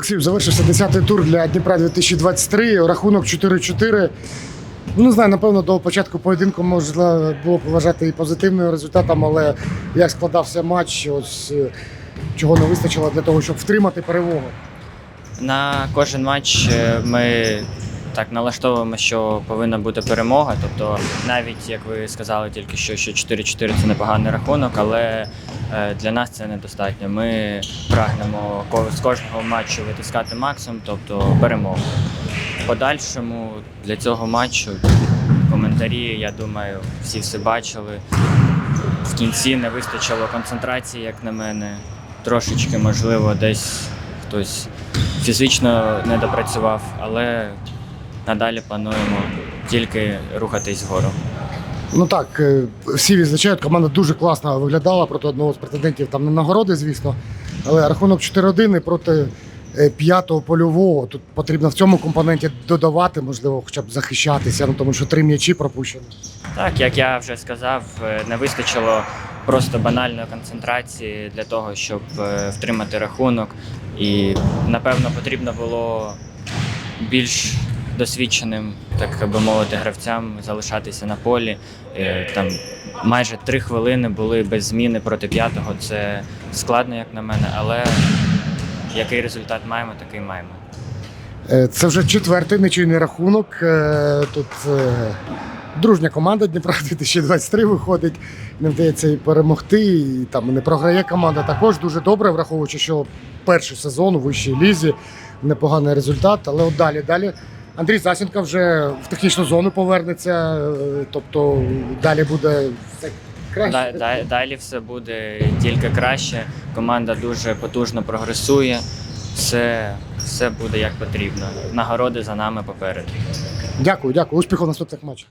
Олексію, завершився 10-й тур для Дніпра 2023. Рахунок 4-4. Ну, не знаю, напевно, до початку поєдинку можна було поважати і позитивним результатом, але як складався матч, ось е, чого не вистачило для того, щоб втримати перемогу. На кожен матч е, ми так налаштовуємо, що повинна бути перемога. Тобто, навіть як ви сказали, тільки що, що 4-4 це непоганий рахунок, але е, для нас це недостатньо. Ми прагнемо з кожного матчу витискати максимум, тобто перемогу. Подальшому для цього матчу коментарі, я думаю, всі все бачили. В кінці не вистачило концентрації, як на мене. Трошечки, можливо, десь хтось фізично не допрацював, але надалі плануємо тільки рухатись вгору. Ну так, е, всі відзначають, команда дуже класно виглядала проти одного з претендентів там на нагороди, звісно. Але рахунок 4-1 проти е, п'ятого польового. Тут потрібно в цьому компоненті додавати, можливо, хоча б захищатися, ну тому що три м'ячі пропущені. Так, як я вже сказав, е, не вистачило просто банальної концентрації для того, щоб втримати рахунок. І напевно потрібно було більш досвідченим, так би мовити, гравцям залишатися на полі. Е, Там майже три хвилини були без зміни проти п'ятого. Це складно, як на мене, але який результат маємо, такий маємо. Е, Це вже четвертий нічийний рахунок. Е, Тут дружня команда Дніпра 2023 виходить. Не вдається і перемогти. І там не програє команда також дуже добре, враховуючи, що перший сезон у вищій лізі непоганий результат. Але от далі далі. Андрій Засінка вже в технічну зону повернеться, е, тобто далі буде все краще. Да- да- Далі все буде тільки краще. Команда дуже потужно прогресує. Все, все буде як потрібно. Нагороди за нами попереду. Дякую, дякую. Успіху в наступних матчах.